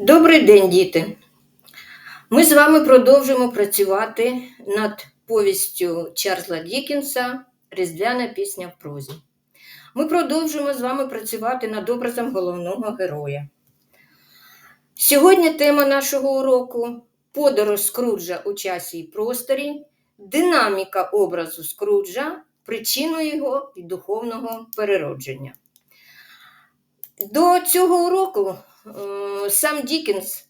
Добрий день, діти! Ми з вами продовжуємо працювати над повістю Чарльза Дікінса Різдвяна пісня в прозі. Ми продовжуємо з вами працювати над образом головного героя. Сьогодні тема нашого уроку подорож Скруджа у часі і просторі, динаміка образу Скруджа, причину його і духовного переродження. До цього уроку сам Дікінс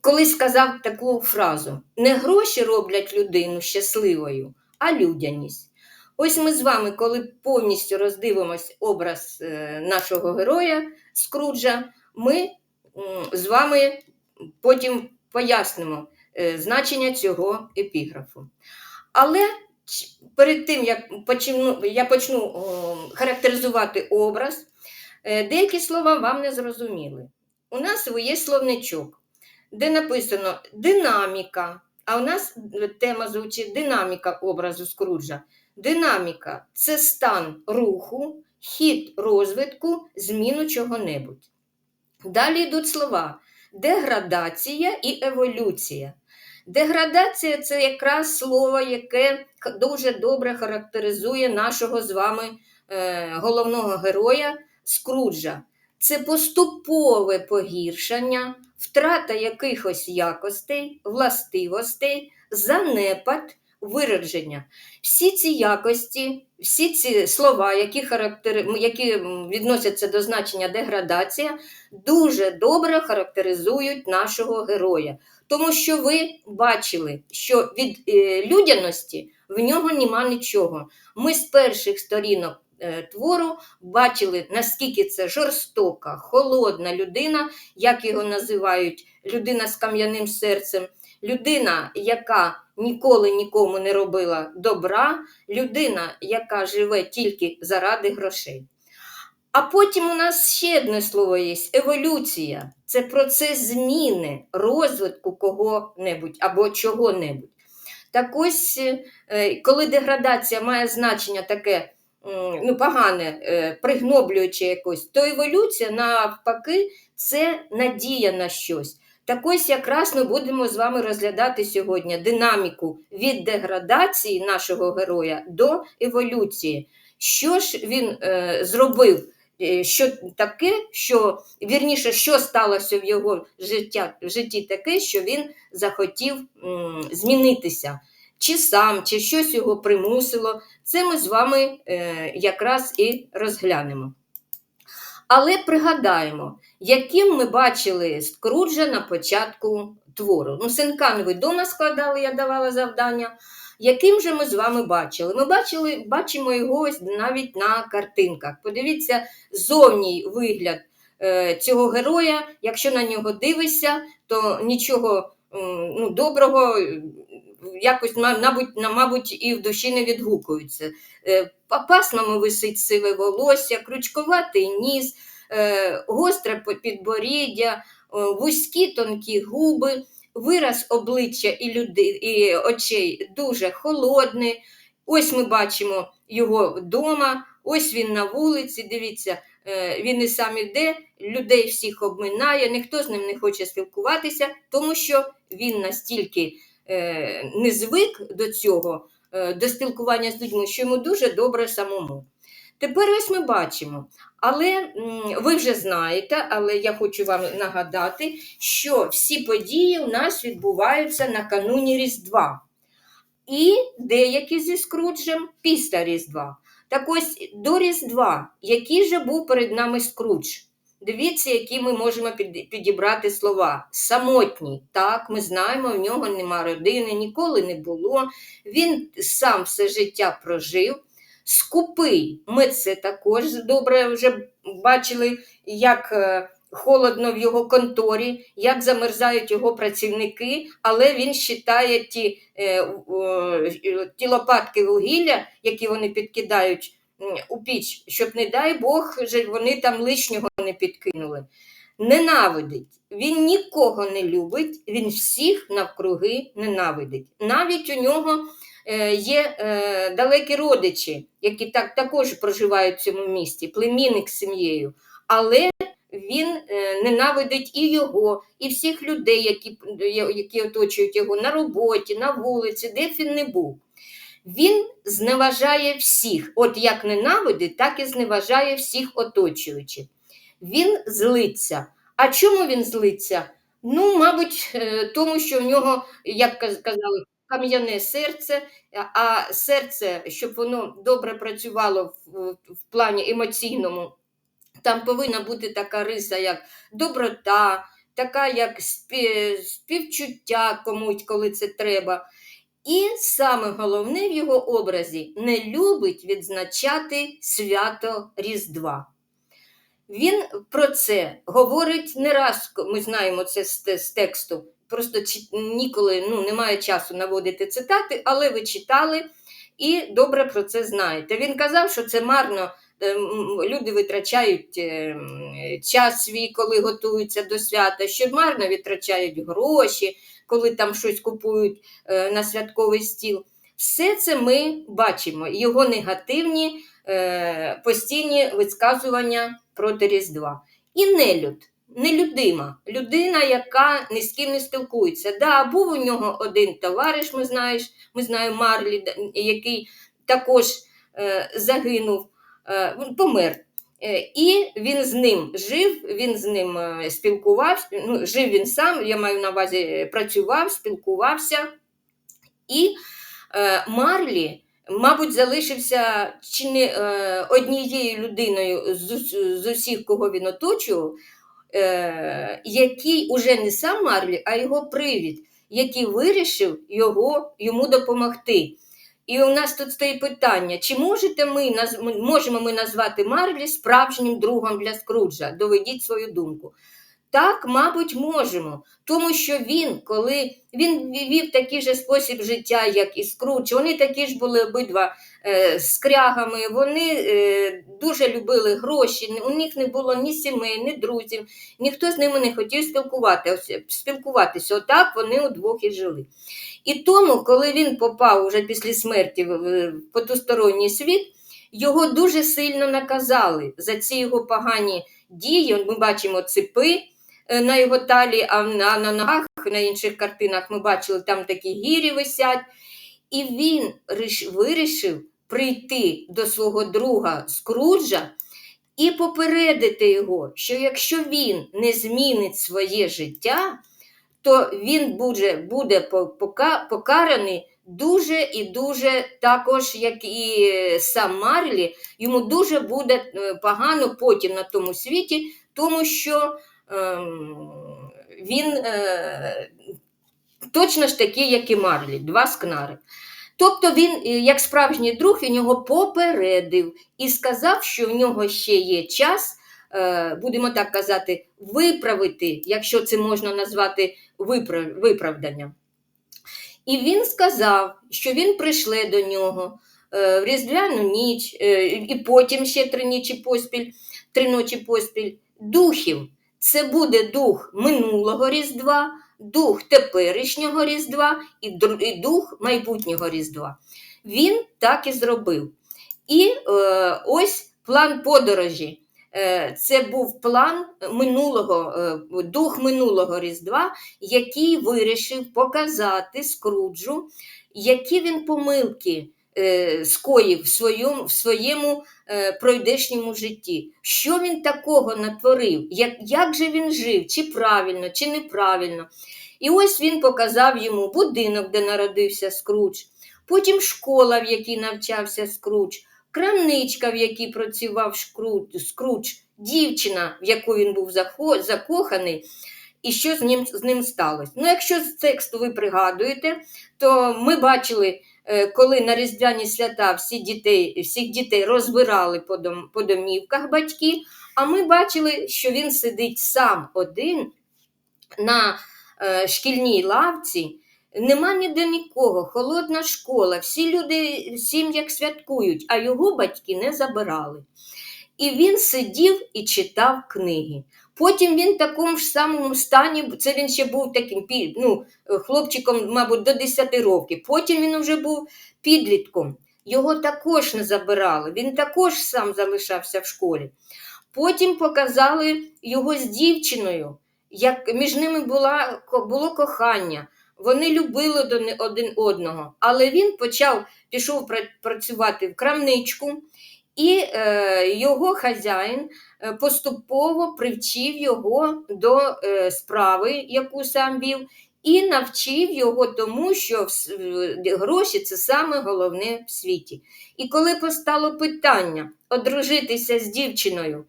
колись сказав таку фразу: не гроші роблять людину щасливою, а людяність. Ось ми з вами, коли повністю роздивимось образ е, нашого героя Скруджа, ми з вами потім пояснимо е, значення цього епіграфу. Але перед тим, як я почну характеризувати образ, Е, Деякі слова вам не зрозуміли. У нас є словничок, де написано динаміка, а у нас е, тема звучить динаміка образу Скруджа. Динаміка це стан руху, хід розвитку, зміну чого-небудь. Далі йдуть слова деградація і еволюція. Деградація це якраз слово, яке дуже добре характеризує нашого з вами е, головного героя Скруджа. Це поступове погіршення, втрата якихось якостей, властивостей, занепад, виродження. Всі ці якості, всі ці слова, які, характери... які відносяться до значення деградація, дуже добре характеризують нашого героя. Тому що ви бачили, що від е, людяності в нього нема нічого. Ми з перших сторінок твору бачили, наскільки це жорстока, холодна людина, як його називають, людина з кам'яним серцем, людина, яка ніколи нікому не робила добра, людина, яка живе тільки заради грошей. А потім у нас ще одне слово є еволюція. Це процес зміни, розвитку кого-небудь або чого-небудь. Так ось, е, коли деградація має значення таке ну, погане, е, пригноблююче якось, то еволюція навпаки це надія на щось. Так ось якраз ми будемо з вами розглядати сьогодні динаміку від деградації нашого героя до еволюції. Що ж він е, зробив? е, Що таке, що вірніше, що сталося в його життя, в житті таке, що він захотів м, змінитися, чи сам, чи щось його примусило. Це ми з вами е, якраз і розглянемо. Але пригадаємо, яким ми бачили Скруджа на початку твору. Ну, синкан ви дома складали, я давала завдання. Яким же ми з вами бачили? Ми бачили, бачимо його ось навіть на картинках. Подивіться, зовній вигляд е, цього героя. Якщо на нього дивишся, то нічого ну, доброго якось, мабуть, мабуть, і в душі не відгукується. Е, па- Пасмами висить сиве волосся, крючковатий ніс, е, гостре підборіддя, вузькі тонкі губи, вираз обличчя і, люди, і очей дуже холодний. Ось ми бачимо його вдома, ось він на вулиці. Дивіться, е, він і сам іде, людей всіх обминає, ніхто з ним не хоче спілкуватися, тому що він настільки не звик до цього, е, до спілкування з людьми, що йому дуже добре самому. Тепер ось ми бачимо, але ви вже знаєте, але я хочу вам нагадати, що всі події у нас відбуваються накануні Різдва. І деякі зі Скруджем після Різдва. Так ось до Різдва, який же був перед нами Скрудж? Дивіться, які ми можемо підібрати слова. Самотній, так, ми знаємо, в нього нема родини, ніколи не було. Він сам все життя прожив. Скупий, ми це також добре вже бачили, як е, холодно в його конторі, як замерзають його працівники, але він вважає ті, е, ті лопатки вугілля, які вони підкидають у піч, щоб, не дай Бог, вони там лишнього не підкинули. Ненавидить. Він нікого не любить, він всіх навкруги ненавидить. Навіть у нього е, є е, далекі родичі, які так, також проживають в цьому місті, племінник з сім'єю. Але він е, ненавидить і його, і всіх людей, які, які оточують його на роботі, на вулиці, де б він не був. Він зневажає всіх. От як ненавидить, так і зневажає всіх оточуючих. Він злиться. А чому він злиться? Ну, мабуть, е, тому що в нього, як казали, кам'яне серце, а серце, щоб воно добре працювало в, плані емоційному, там повинна бути така риса, як доброта, така як спі- співчуття комусь, коли це треба. І саме головне в його образі не любить відзначати свято Різдва. Він про це говорить не раз, ми знаємо це з, з тексту. Просто ніколи ну, немає часу наводити цитати, але ви читали і добре про це знаєте. Він казав, що це марно. Е, Люди витрачають е, час свій, коли готуються до свята, що марно витрачають гроші, коли там щось купують е, на святковий стіл. Все це ми бачимо, його негативні постійні висказування проти Різдва. І нелюд, нелюдима, людина, яка ні з ким не спілкується. Да, був у нього один товариш, ми, знаєш, ми знаємо Марлі, який також загинув, помер. Е, І він з ним жив, він з ним е, спілкувався. Ну, жив він сам, я маю на увазі, е, працював, спілкувався. І е, Марлі, мабуть, залишився чи не е, однією людиною з, з усіх, кого він оточував, е, який уже не сам Марлі, а його привід, який вирішив його, йому допомогти. І у нас тут стоїть питання: чи можете ми можемо ми назвати Марлі справжнім другом для Скруджа? Доведіть свою думку. Так, мабуть, можемо, тому що він, коли він вів такий же спосіб життя, як і Скрудж, вони такі ж були обидва е, скрягами, вони е, дуже любили гроші, у них не було ні сімей, ні друзів, ніхто з ними не хотів спілкуватися. спілкуватися. Отак вони удвох і жили. І тому, коли він попав уже після смерті в потусторонній світ, його дуже сильно наказали за ці його погані дії. Ми бачимо ципи на його талії, а на, на ногах, на інших картинах ми бачили, там такі гірі висять. І він вирішив прийти до свого друга Скруджа і попередити його, що якщо він не змінить своє життя, то він буде, буде покараний дуже і дуже також, як і сам Марлі, йому дуже буде е, погано потім на тому світі, тому що він е, точно ж такий, як і Марлі, два скнари. Тобто він, е, як справжній друг, він його попередив і сказав, що в нього ще є час, е, будемо так казати, виправити, якщо це можна назвати виправданням. І він сказав, що він прийшле до нього в Різдвяну ніч, і потім ще три ночі поспіль, три ночі поспіль духів. Це буде дух минулого Різдва, дух теперішнього Різдва і, дух майбутнього Різдва. Він так і зробив. І е, ось план подорожі. Е, Це був план минулого, е, дух минулого Різдва, який вирішив показати Скруджу, які він помилки скоїв в своєму, е, пройдешньому житті. Що він такого натворив? Як, як же він жив? Чи правильно, чи неправильно? І ось він показав йому будинок, де народився Скрудж, потім школа, в якій навчався Скрудж, крамничка, в якій працював Скрудж, дівчина, в яку він був закоханий, і що з ним, з ним сталося. Ну, якщо з тексту ви пригадуєте, то ми бачили, е, коли на Різдвяні свята всі дітей, всіх дітей розбирали по, дом, по домівках батьки, а ми бачили, що він сидить сам один на е, шкільній лавці. Нема ніде нікого, холодна школа, всі люди всім як святкують, а його батьки не забирали. І він сидів і читав книги. Потім він в такому ж самому стані, це він ще був таким ну, хлопчиком, мабуть, до 10 років. Потім він вже був підлітком. Його також не забирали, він також сам залишався в школі. Потім показали його з дівчиною, як між ними була, було кохання. Вони любили один одного, але він почав пішов працювати в крамничку, і е, його хазяїн е, поступово привчив його до е, справи, яку сам вів, і навчив його тому, що гроші це саме головне в світі. І коли постало питання одружитися з дівчиною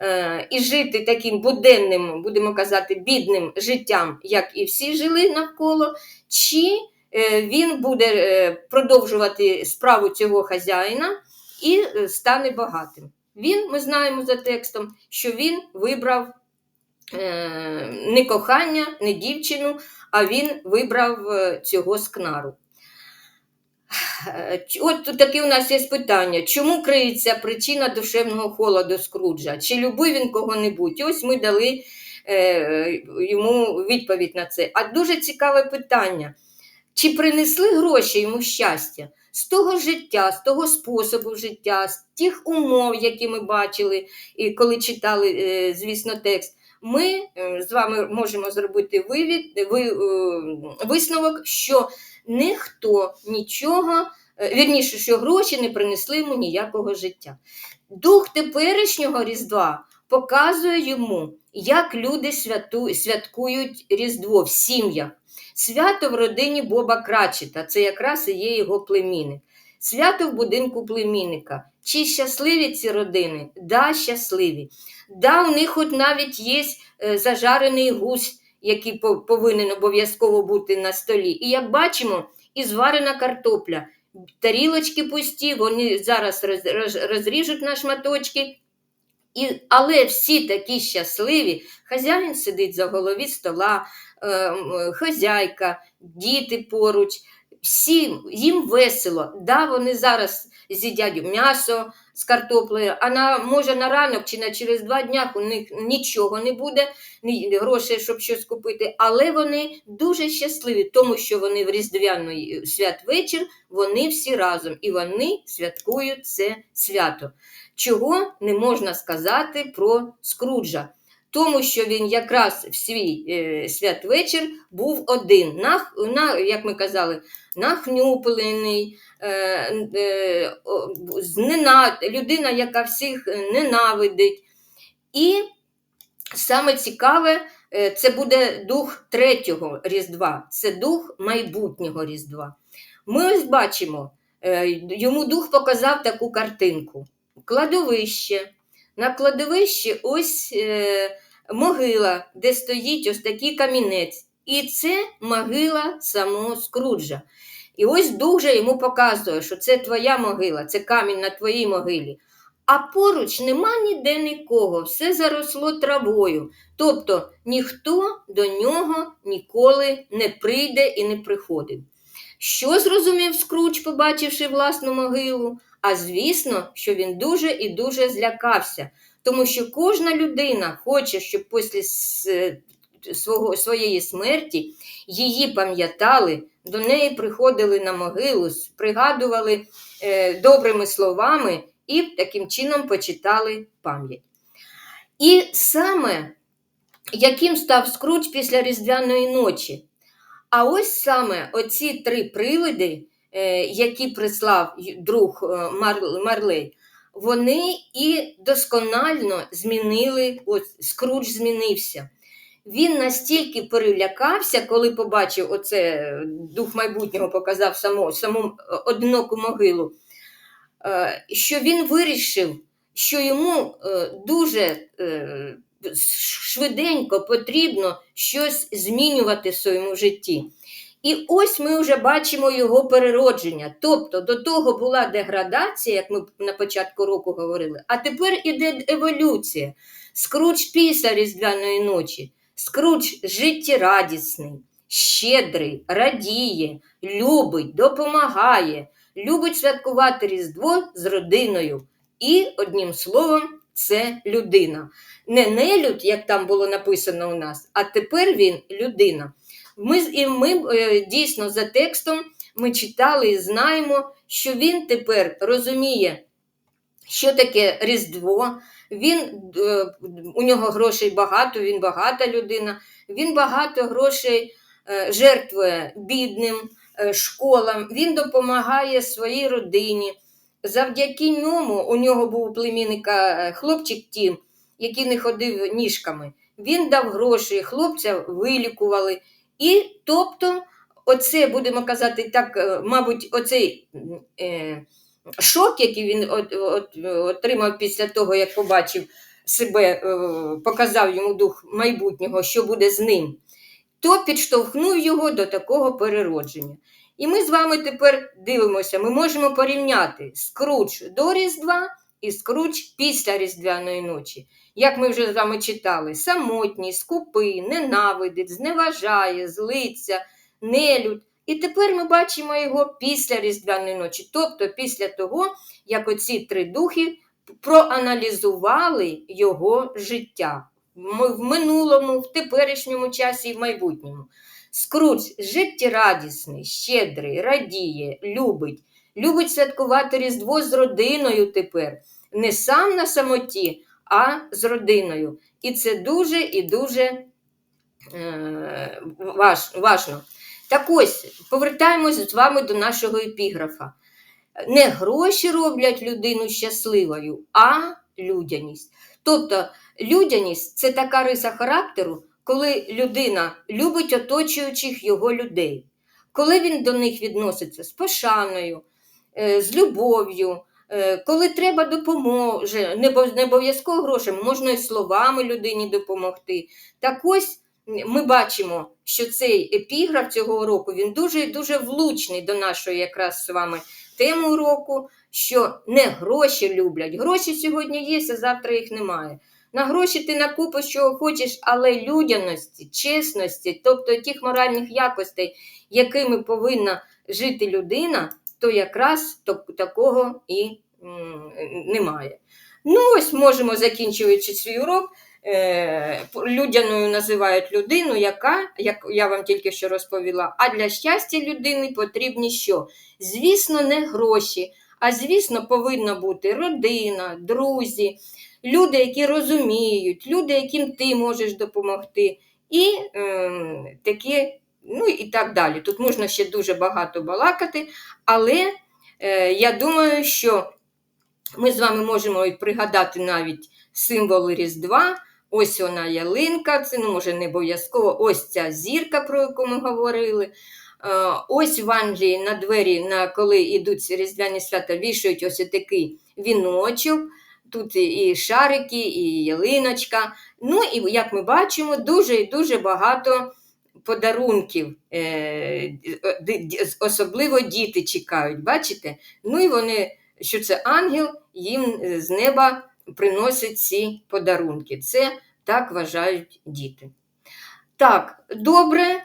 е, і жити таким буденним, будемо казати, бідним життям, як і всі жили навколо, чи е, він буде продовжувати справу цього хазяїна і е, стане багатим. Він, ми знаємо за текстом, що він вибрав е, не кохання, не дівчину, а він вибрав е, цього скнару. От таке у нас є питання: чому криється причина душевного холоду Скруджа? Чи любив він кого-небудь? Ось ми дали е, йому відповідь на це. А дуже цікаве питання: чи принесли гроші йому щастя? З того життя, з того способу життя, з тих умов, які ми бачили, і коли читали, е, звісно, текст, ми е, з вами можемо зробити вивід, ви, е, висновок, що ніхто нічого, вірніше, що гроші не принесли йому ніякого життя. Дух теперішнього Різдва показує йому, як люди святу, святкують Різдво в сім'ях. Свято в родині Боба Крачета, це якраз і є його племінник. Свято в будинку племінника. Чи щасливі ці родини? Да, щасливі. Да, у них от навіть є е, зажарений гусь, який повинен обов'язково бути на столі. І як бачимо, і зварена картопля. Тарілочки пусті, вони зараз роз, роз- розріжуть на шматочки. І, але всі такі щасливі, хазяїн сидить за голові стола, хазяйка, діти поруч. Всім їм весело. Да, вони зараз з'їдять м'ясо з картоплею, а на, може на ранок чи на через два дня у них нічого не буде, ні грошей, щоб щось купити. Але вони дуже щасливі, тому що вони в різдвяний святвечір, вони всі разом і вони святкують це свято чого не можна сказати про Скруджа. Тому що він якраз в свій е, святвечір був один, нах, на, як ми казали, нахнюплений, е, е, о, знена, людина, яка всіх ненавидить. І саме цікаве, е, це буде дух третього Різдва, це дух майбутнього Різдва. Ми ось бачимо, е, йому дух показав таку картинку кладовище. На кладовищі ось е, могила, де стоїть ось такий камінець. І це могила самого Скруджа. І ось дух же йому показує, що це твоя могила, це камінь на твоїй могилі. А поруч нема ніде нікого, все заросло травою. Тобто ніхто до нього ніколи не прийде і не приходив. Що зрозумів Скрудж, побачивши власну могилу? А звісно, що він дуже і дуже злякався, тому що кожна людина хоче, щоб після свого, своєї смерті її пам'ятали, до неї приходили на могилу, пригадували е, добрими словами і таким чином почитали пам'ять. І саме яким став Скрудж після Різдвяної ночі? А ось саме оці три привиди, е, які прислав друг е, Марлей, вони і досконально змінили, ось Скрудж змінився. Він настільки перелякався, коли побачив оце е, дух майбутнього, показав саму, саму е, одиноку могилу, е, що він вирішив, що йому е, дуже е, швиденько потрібно щось змінювати в своєму житті. І ось ми вже бачимо його переродження. Тобто до того була деградація, як ми на початку року говорили, а тепер іде еволюція. Скрудж після Різдвяної ночі, Скрудж життєрадісний, щедрий, радіє, любить, допомагає, любить святкувати Різдво з родиною. І, одним словом, це людина. Не нелюдь, як там було написано у нас, а тепер він людина. Ми, і ми е, дійсно за текстом ми читали і знаємо, що він тепер розуміє, що таке Різдво, Він, е, у нього грошей багато, він багата людина, він багато грошей е, жертвує бідним школам, він допомагає своїй родині. Завдяки ньому у нього був племінника хлопчик Тім, який не ходив ніжками. Він дав гроші, хлопця вилікували. І тобто, оце, будемо казати так, е, мабуть, оцей е, шок, який він от, от, отримав після того, як побачив себе, е, показав йому дух майбутнього, що буде з ним, то підштовхнув його до такого переродження. І ми з вами тепер дивимося, ми можемо порівняти скруч до Різдва і скруч після Різдвяної ночі. Як ми вже з вами читали, самотній, скупий, ненавидить, зневажає, злиться, нелюд. І тепер ми бачимо його після Різдвяної ночі, тобто після того, як оці три духи проаналізували його життя в минулому, в теперішньому часі і в майбутньому. Скруч життєрадісний, щедрий, радіє, любить, любить святкувати Різдво з родиною тепер, не сам на самоті, а з родиною. І це дуже і дуже е, важ, важно. Так ось, повертаємось з вами до нашого епіграфа. Не гроші роблять людину щасливою, а людяність. Тобто, людяність це така риса характеру, коли людина любить оточуючих його людей, коли він до них відноситься з пошаною, е, з любов'ю, коли треба допоможе, не бо- не обов'язково грошами, можна і словами людині допомогти. Так ось ми бачимо, що цей епіграф цього року він дуже дуже влучний до нашої якраз з вами теми уроку, що не гроші люблять. Гроші сьогодні є, а завтра їх немає. На гроші ти накупиш, чого хочеш, але людяності, чесності, тобто тих моральних якостей, якими повинна жити людина, то якраз такого і немає. Ну, ось можемо, закінчуючи свій урок, е, людяною називають людину, яка, як я вам тільки що розповіла, а для щастя людини потрібні що? Звісно, не гроші, а звісно, повинна бути родина, друзі, люди, які розуміють, люди, яким ти можеш допомогти, і е, такі, ну і так далі. Тут можна ще дуже багато балакати, але е, я думаю, що ми з вами можемо пригадати навіть символи Різдва. Ось вона ялинка, це ну, може не обов'язково, ось ця зірка, про яку ми говорили. Е, Ось в Англії на двері, на, коли йдуть різдвяні свята, вішають ось такий віночок. Тут і шарики, і ялиночка. Ну і як ми бачимо, дуже і дуже багато подарунків. Е, Особливо діти чекають, бачите? Ну і вони, що це ангел, їм з неба приносить ці подарунки. Це так вважають діти. Так, добре.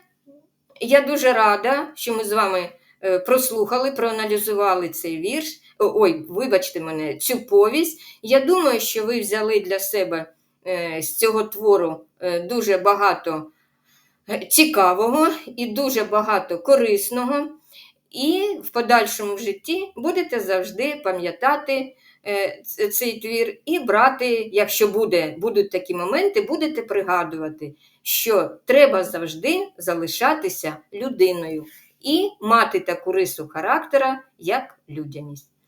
Я дуже рада, що ми з вами е, прослухали, проаналізували цей вірш. Ой, вибачте мене, цю повість. Я думаю, що ви взяли для себе е, з цього твору дуже багато цікавого і дуже багато корисного. І в подальшому житті будете завжди пам'ятати е, цей твір і брати, якщо буде, будуть такі моменти, будете пригадувати, що треба завжди залишатися людиною і мати таку рису характера, як людяність.